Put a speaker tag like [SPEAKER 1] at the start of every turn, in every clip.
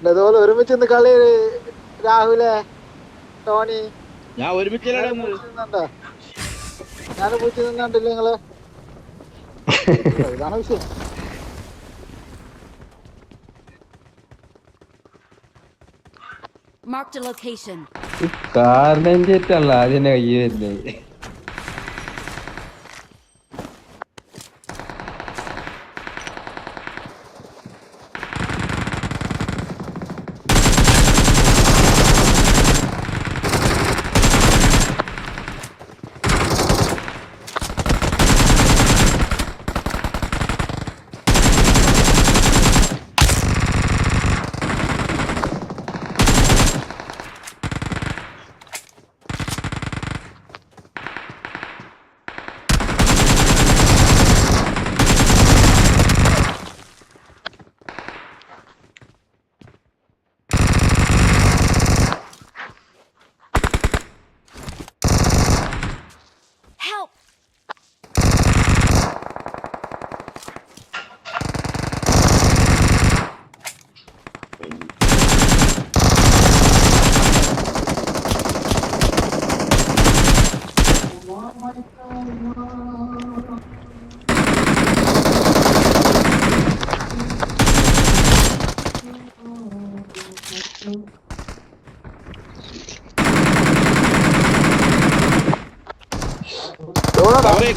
[SPEAKER 1] ഇതുപോലെ ഒരുമിച്ച് ഇന്ന് കളി രാഹുലെ ടോണി
[SPEAKER 2] ഞാൻ
[SPEAKER 1] ഒരുമിച്ച് ഞാൻ പൂച്ച് നിന്നുണ്ടല്ലോ നിങ്ങൾ? ഇതാണ് വിഷയം.
[SPEAKER 3] മാർക്ക് a ലൊക്കേഷൻ
[SPEAKER 4] കാറിന്റെ ചേറ്റല്ല ആദ്യം കയ്യേ വരുന്നത്.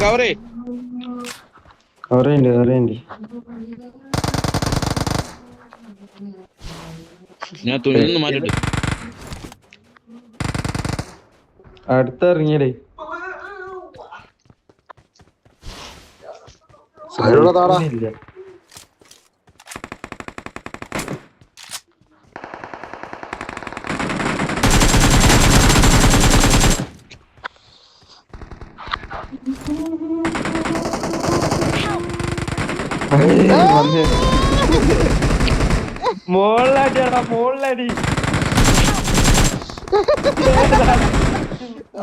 [SPEAKER 2] കവറേ കവറേ
[SPEAKER 4] കുറേണ്ട് കുറേണ്ട്
[SPEAKER 2] ഞാൻ തുണിയിൽ മാറ്റിട്ട്
[SPEAKER 4] അടുത്തിറങ്ങിയടേ.
[SPEAKER 1] സൈഡിലുള്ള താടാ
[SPEAKER 4] മോളിലടിയാടാ മോളിലടി.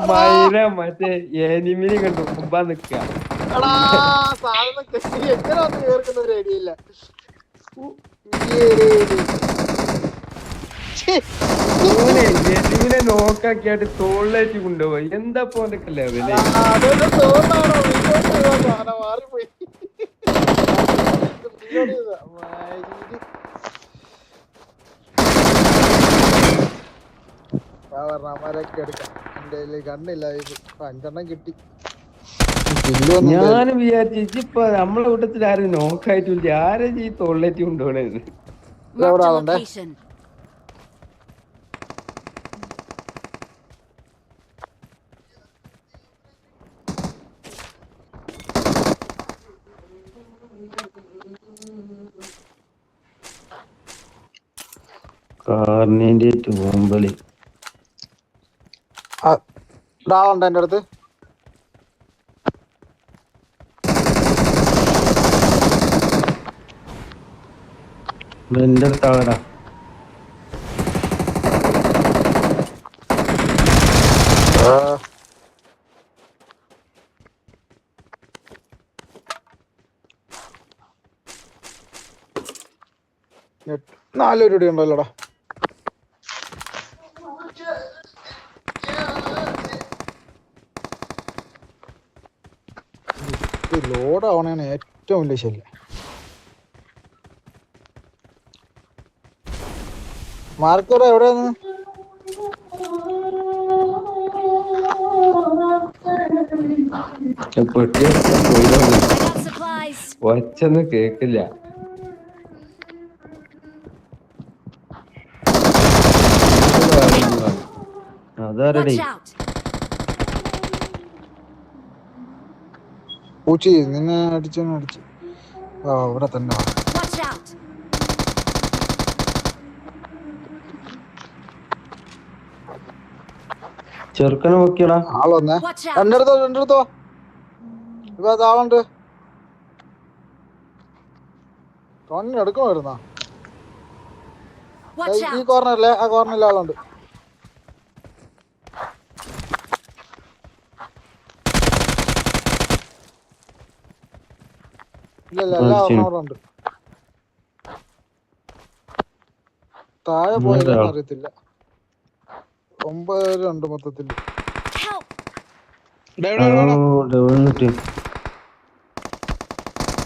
[SPEAKER 4] മൈര മറ്റേ ഏനിമിനി കണ്ടു മുമ്പാ നിക്ക. നോക്കാക്കിയായിട്ട് തോളിലേക്ക് കൊണ്ടുപോയി. എന്താ പോലൊക്കെ
[SPEAKER 1] ലെവൽ പറഞ്ഞ അമരൊക്കെ എടുക്കാം. എന്റെ കണ്ണില്ല അഞ്ചെണ്ണം കിട്ടി.
[SPEAKER 4] ഞാനും വിചാരിച്ചു ഇപ്പൊ നമ്മളെ കൂട്ടത്തിൽ ആരും നോക്കായിട്ടില്ല. ആരും ഈ തൊള്ളേറ്റി കൊണ്ടുപോണേന്ന്.
[SPEAKER 3] കാർണിന്റെ a
[SPEAKER 1] Laura, എന്റെ അടുത്ത്?
[SPEAKER 4] എന്റെ അടുത്താളടാ
[SPEAKER 1] നെറ്റ് നാലൊരു കൂടി ഉണ്ടല്ലോടാ. ലോഡ് ആവണേണ് ഏറ്റവും വലിയ ശല്യം. മാർക്കോട് എവിടെയാണ്?
[SPEAKER 4] ഒച്ചൊന്നും കേക്കില്ല. അതാരടേ
[SPEAKER 1] പൂച്ചി നിന്നെ അടിച്ചു അടിച്ചു. ആ ഇവിടെ തന്നെ
[SPEAKER 4] ചെറുക്കനെ നോക്കിയടാ
[SPEAKER 1] ഇപ്പൊ ആളുണ്ട്. ടോണിന് എടുക്കണമായിരുന്നാ ഈ! കോർണറിലെ ആ കോർണറിലെ ആളുണ്ട്. ഇല്ല എല്ലാ. അവിടെ ഉണ്ട്. താഴെ പോയതെന്ന്. അറിയത്തില്ല. ഒമ്പത്
[SPEAKER 2] ഇവിടെ, ഇവിടെ, ഇവിടെ.
[SPEAKER 4] ഓ ഡബിൾ ടീം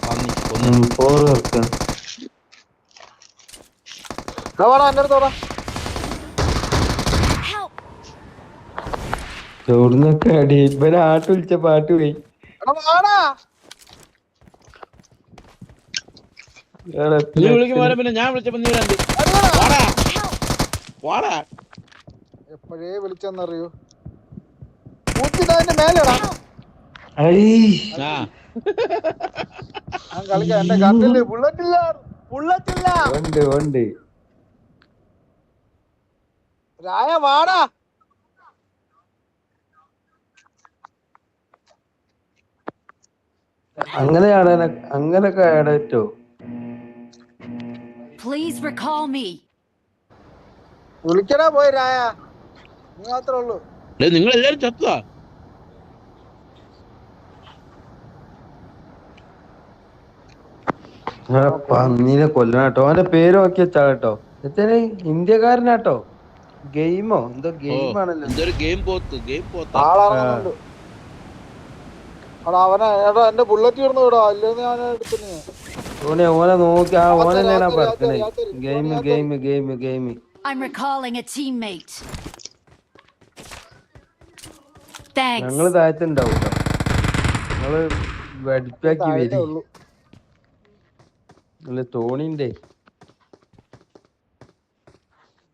[SPEAKER 2] പന്നി, കൊന്നു.
[SPEAKER 4] ഫോർ വർക്ക്
[SPEAKER 1] എടാ വാടാ എന്റെ അടുത്തോടാ
[SPEAKER 3] Help!
[SPEAKER 4] എവിടുന്നൊക്കെ അടി ഇവനെ ആട്ട് വിളിച്ച പാട്ട് പോയി
[SPEAKER 1] എടാ വാടാ
[SPEAKER 4] എടാ,
[SPEAKER 2] നീ വിളിക്കുമ്പോ പിന്നെ ഞാൻ വിളിച്ചപ്പോ നീ രണ്ട് വാടാ.
[SPEAKER 1] എപ്പോഴേ വിളിച്ചെന്നറിയോ? മേലെടാ. കളിക്കാം എന്റെ ബുള്ളറ്റ് ഇല്ല. ബുള്ളറ്റ് ഇല്ല.
[SPEAKER 4] ഉണ്ട് ഉണ്ട്
[SPEAKER 1] രായ വാടാ.
[SPEAKER 4] അങ്ങനെ ആടാന അങ്ങനൊക്കെ ആടറ്റോ
[SPEAKER 3] Please recall me.
[SPEAKER 1] വിളിക്കടാ പോയി രായ. നീ മാത്രമേ ഉള്ളൂ.
[SPEAKER 2] നിങ്ങൾ എല്ലാരും ചത്തുവാ?
[SPEAKER 4] ആ പന്നീനെ കൊല്ലണട്ടോ അവന്റെ പേര് നോക്കി വെച്ചാ കേട്ടോ. എത്തേനെ? ഇന്ത്യക്കാരനാട്ടോ. ഗെയിമോ? എന്തോ ഗെയിം ആണല്ലോ
[SPEAKER 2] എന്തൊരു ഗെയിം പോത്ത് ഗെയിം പോത്ത്.
[SPEAKER 1] എടാ അവനെ എടാ എന്റെ ബുള്ളറ്റ് ഇടുന്നു വിടാ ഇല്ലെന്ന് ഞാൻ എടുത്തിന്.
[SPEAKER 4] ഓനെ ഓനെ നോക്കി ആ ഓനെ എന്നാ
[SPEAKER 1] രാത്രി,
[SPEAKER 4] പറഞ്ഞത്
[SPEAKER 1] രാത്രി, രാത്രി.
[SPEAKER 4] Game game game game.
[SPEAKER 3] I'm recalling a teammate. Thanks.
[SPEAKER 4] ഞങ്ങൾ താഴത്തുണ്ടാവും ഞങ്ങൾ വെടിപ്പാക്കി വരി. അല്ല തോണിന്റെ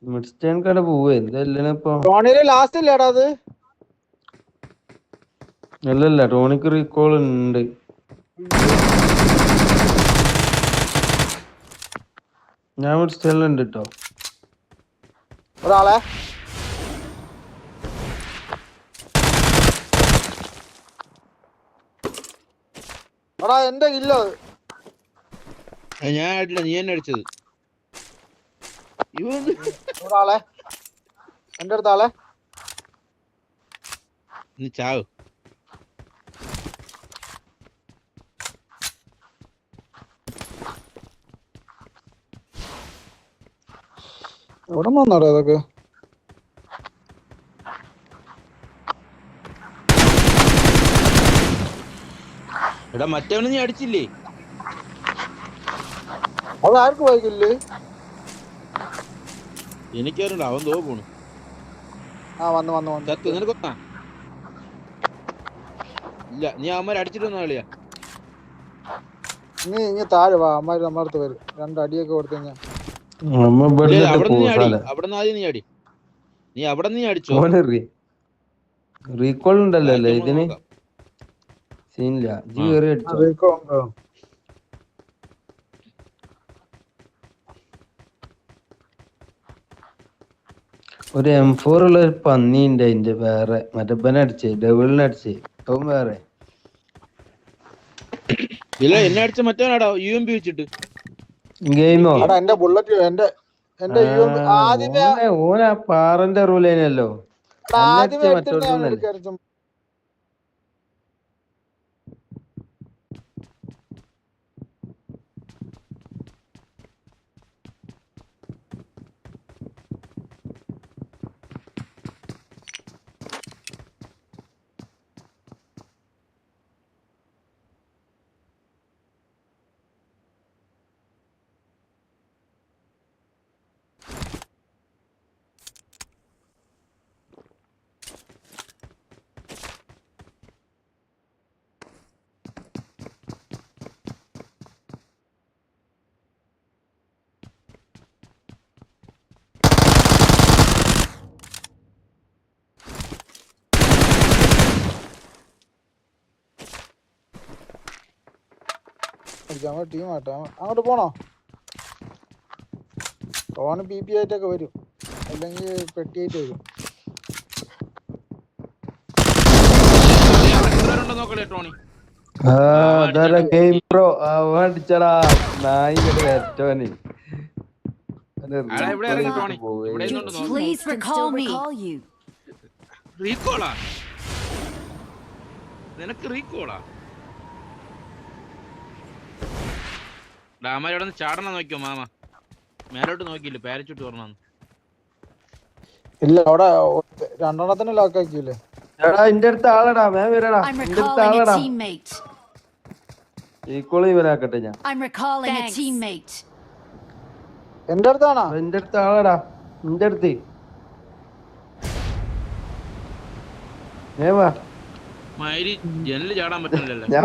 [SPEAKER 4] മിഡ്സ്റ്റേൺ കട പോവേ എന്തല്ലേ ഇപ്പൊ?
[SPEAKER 1] ടോണിയിൽ ലാസ്റ്റ് ഇല്ലേടാ അത്?
[SPEAKER 4] അല്ലല്ല ടോണിക്ക് റീകോൾ ഉണ്ട്. ഞാൻ മിഡ്സ്റ്റേണിലുണ്ട് കേട്ടോ
[SPEAKER 1] ഒരാളെ. എടാ എന്റെ കില്ലോ.
[SPEAKER 2] അത് ഞാൻ ആയിട്ടില്ല നീ എന്നെ അടിച്ചത്.
[SPEAKER 1] ഒരാളെ. എന്റെ അടുത്ത ആളെ
[SPEAKER 2] നീ ചാവ്.
[SPEAKER 1] എവിടെ നിന്നാടാ അതൊക്കെ
[SPEAKER 2] എടാ മറ്റവനെ നീ അടിച്ചില്ലേ?
[SPEAKER 1] അത് ആർക്ക് വായിക്കില്ലേ?
[SPEAKER 2] എനിക്കറിയണ്ട അവൻ തോ പോണു.
[SPEAKER 1] ആ വന്ന് വന്ന് വന്ന്.
[SPEAKER 2] ചത്ത് നിനക്കൊന്നാ ഇല്ല നീ അവന്മാരെ അടിച്ചിട്ട് വന്ന കളിയാ.
[SPEAKER 1] നീ ഇങ്ങനെ താഴെ വാ അമ്മാര് നമ്മുടെ അടുത്ത് വരും. രണ്ടടിയൊക്കെ കൊടുത്തു കഴിഞ്ഞാ.
[SPEAKER 4] നമ്മ
[SPEAKER 2] അവിടെ നീ അടി അവിടെ നിന്ന് ആദ്യം നീ അടി നീ അവിടെ നീ അടിച്ചോ?
[SPEAKER 4] റീകോൾ ഉണ്ടല്ലോ അല്ലേ ഇതിന്? സീനില്ല. ജി. കയറി അടിച്ചോ? ഒരു എം ഫോർ ഉള്ള ഒരു പന്നി ഉണ്ട് അതിന്റെ വേറെ. മറ്റപ്പനെ അടിച്ച് ഡബിളിനെ അടിച്ച്. അവൻ വേറെ.
[SPEAKER 2] ഇല്ല എന്നെ അടിച്ച മറ്റവനാടാ യു എം പി വെച്ചിട്ട്.
[SPEAKER 4] ഗെയിമോ?
[SPEAKER 1] എന്റെ ബുള്ളറ്റ് എന്റെ എന്റെ
[SPEAKER 4] ഓനെ പാറന്റെ റൂലേനല്ലോ
[SPEAKER 1] ആദ്യമേ
[SPEAKER 4] അന്നടിച്ച
[SPEAKER 1] നമ്മുടെ ടീം ആട്ടോ. അങ്ങോട്ട് പോണോ? ടോണ് പി പി ആയിട്ടൊക്കെ വരും. അല്ലെങ്കിൽ പെട്ടിയായിട്ട് വരും.
[SPEAKER 4] നിനക്ക് ഗെയിം പ്രോ അടിച്ചടാ. നായി അവന്
[SPEAKER 2] ആടാ, ഇവിടെ ഇറങ്ങി
[SPEAKER 4] recall
[SPEAKER 2] ടോണി.
[SPEAKER 4] പോവേ.
[SPEAKER 2] ഇവിടെ
[SPEAKER 3] Your
[SPEAKER 2] ഇരുന്നോണ്ട് നോക്ക്.
[SPEAKER 3] teammates can
[SPEAKER 5] recall
[SPEAKER 3] still
[SPEAKER 5] me.
[SPEAKER 3] recall you.
[SPEAKER 2] റീകോളാ നിനക്ക് റീകോളാ ഡാമയുടെ നിന്ന് ചാടണം നോക്കിയോ മാമ? മേലോട്ട് നോക്കിയില്ല പാരച്ചൂട്ട് പറഞ്ഞാന്ന്
[SPEAKER 1] ഇല്ല അവിടെ രണ്ടെണ്ണത്തിന്
[SPEAKER 4] എടാ അടുത്ത് ആളടാ മേ വരടാ. അടുത്ത്
[SPEAKER 3] a
[SPEAKER 4] ആളടാ. ഈക്വളി ഇവനാക്കട്ടെ ഞാൻ.
[SPEAKER 1] എന്റെ അടുത്താണോ?
[SPEAKER 4] അടുത്ത് ആളടാ. അടുത്ത്. ഞാൻ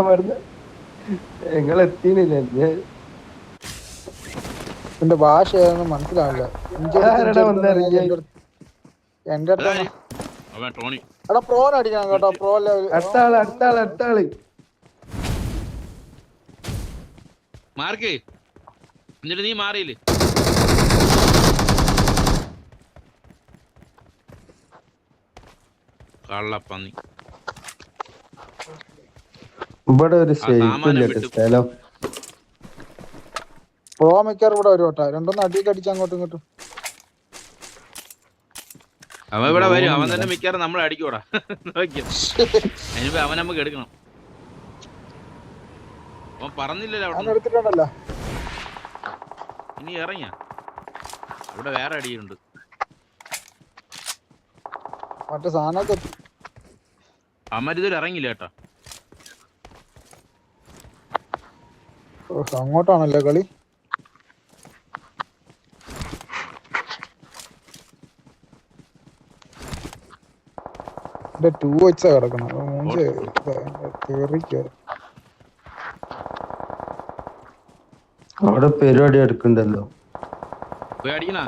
[SPEAKER 4] നിങ്ങൾ എത്തിയില്ല ഞാൻ-
[SPEAKER 1] എന്റെ ഭാഷ ഏതാണെന്ന് മനസ്സിലാവില്ല? എന്റെ എടാ പ്രോൻ അടിക്കണം കേട്ടോ. Pro level
[SPEAKER 2] mark. എന്നിട്ട് നീ മാറിയില്ലേ? കള്ളപ്പന്നി.
[SPEAKER 4] ഇവിടെ ഒരു സ്ഥലം
[SPEAKER 1] പ്രോ മിക്കവാറും ഇവിടെ വരും കേട്ടോ. രണ്ടൊന്നും അടിയൊക്കെ അടിച്ച് അങ്ങോട്ടും ഇങ്ങോട്ടും.
[SPEAKER 2] അവൻ ഇവിടെ വരും. അവൻ തന്നെ മിക്കാറും നമ്മളെ അടിക്കൂടാ. നോക്കിയോ. അതിനിപ്പോ അവൻ നമുക്ക് എടുക്കണം. അവൻ പറഞ്ഞില്ലല്ലോ അവിടെ
[SPEAKER 1] എടുത്തിട്ടുണ്ടല്ലോ.
[SPEAKER 2] ഇനി ഇറങ്ങിയ. ഇവിടെ വേറെ അടിയുണ്ട്
[SPEAKER 1] മറ്റേ സാധനമൊക്കെ.
[SPEAKER 2] അമരിതിൽ ഇറങ്ങില്ല കേട്ടോ.
[SPEAKER 1] അങ്ങോട്ടാണല്ലേ കളി. എന്റെ ടൂ വെച്ചാ കിടക്കണം മൂഞ്ച് തെറിക്കോ.
[SPEAKER 4] അവിടെ പരിപാടി എടുക്കണ്ടല്ലോ
[SPEAKER 2] പോയി അടിക്കണ?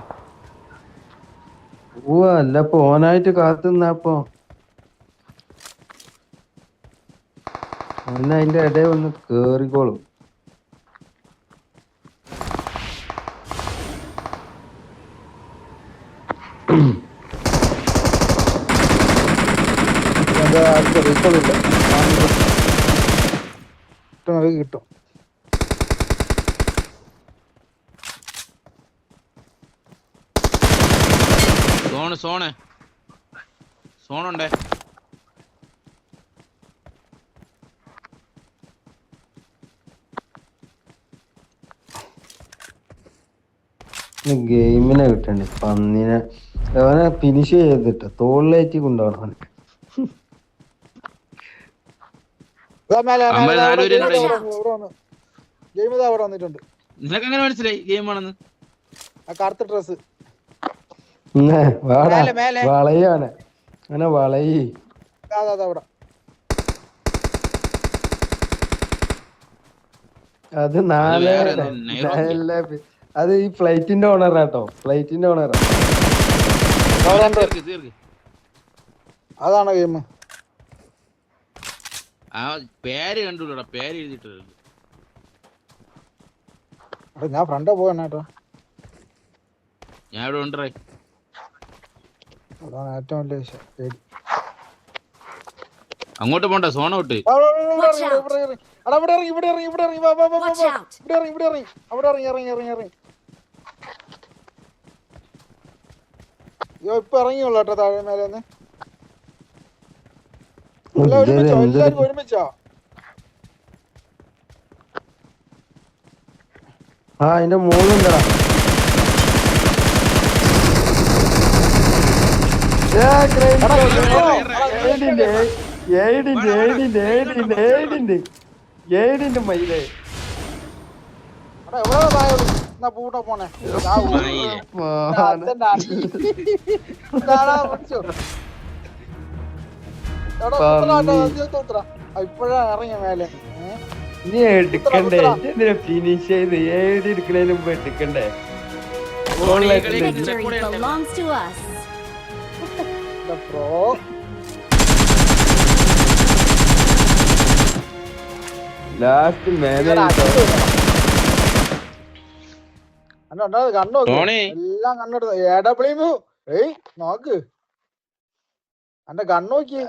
[SPEAKER 4] ഓ അല്ല പോനായിട്ട് ഓനായിട്ട് കാത്തുന്നപ്പോ ഓന അതിന്റെ ഇടയിൽ ഒന്ന് കേറിക്കോളും
[SPEAKER 1] എന്റെ ആർക്ക് റീകോൾ ഇല്ല കിട്ടും അത് കിട്ടും
[SPEAKER 2] സോണ്. സോണ് സോണുണ്ടേ
[SPEAKER 4] ഗെയിമിനെ കിട്ടണ്ട്. പന്നിനെ. അവനെ ഫിനിഷ് ചെയ്തിട്ട് തോളിലേറ്റി കൊണ്ടുപോകണം.
[SPEAKER 2] നിനക്ക് എങ്ങനെ മനസ്സിലായി ഗെയിം ആണെന്ന്
[SPEAKER 1] ആ കറുത്ത ഡ്രസ്
[SPEAKER 4] ഇന്നെ, വാടാ
[SPEAKER 1] മേലെ, മേലെ.
[SPEAKER 4] വളയാണ്. അങ്ങനെ വളയി.
[SPEAKER 1] അതാ
[SPEAKER 4] നാല് അത് ഈ ഫ്ലൈറ്റിന്റെ ഓണറാട്ടോ ഫ്ലൈറ്റിന്റെ ഓണറാ
[SPEAKER 1] അതാണ് ഗെയിം
[SPEAKER 2] ആ പേര് കണ്ടുടാ പേര് എഴുതിട്ടുണ്ട്
[SPEAKER 1] ഞാൻ ഫ്രണ്ട് പോവാണ്
[SPEAKER 2] ഞാൻ ഇവിടെ ഉണ്ടേ
[SPEAKER 1] അതാണ് ഏറ്റവും വലിയ വിഷയം പേടി
[SPEAKER 2] അങ്ങോട്ട് പോണ്ട സോണ വിട്ട്
[SPEAKER 1] ഒരുമിച്ചാ ഇവിടെ, ഇവിടെ,
[SPEAKER 3] Watch
[SPEAKER 1] ഇവിടെ,
[SPEAKER 3] out.
[SPEAKER 1] ഇവിടെ ഇറങ്ങി. എടാ, ഇവിടെ ഇറങ്ങി, ഇവിടെ ഇറങ്ങി, ഇവിടെ ഇറങ്ങി, വാ, വാ, വാ, വാ,
[SPEAKER 3] Watch
[SPEAKER 1] വാ.
[SPEAKER 3] out.
[SPEAKER 1] ഇവിടെ ഇറങ്ങി, ഇവിടെ ഇറങ്ങി, അവിടെ ഇറങ്ങി, ഇറങ്ങി, ഇറങ്ങി, ഇറങ്ങി. അയ്യോ, ഇപ്പൊ ഇറങ്ങിയുള്ളൂ കേട്ടോ താഴെ മേലെ നിന്ന് എല്ലാം ഒരുമിച്ചോ എല്ലാരും ഒരുമിച്ചോ
[SPEAKER 4] ആ അതിന്റെ മോളുണ്ടടാ
[SPEAKER 1] എടാ, ഇറങ്ങോ?
[SPEAKER 4] ഏടിന്റെ ഏടിന്റെ ഏടിന്റെ ഏടിന്റെ ഏടിന്റെ മയിലേ
[SPEAKER 1] പൂട്ടാ പോണേ ഇപ്പഴാ ഇറങ്ങിയ മേലെ
[SPEAKER 4] നീ എടുക്കണ്ടേ? എന്തിനാ ഫിനിഷ് ചെയ്ത് ഏടി എടുക്കണേന് മുമ്പ് എടുക്കണ്ടേ
[SPEAKER 2] സോണി
[SPEAKER 1] ഇതാ പ്രോ
[SPEAKER 4] ലാസ്റ്റ് മേലെ
[SPEAKER 1] കണ്ണു. എല്ലാം കണ്ണെടുത്തു എ ഡബ്ല്യു ഏയ് നോക്ക്. എന്റെ കണ്ണു നോക്കി.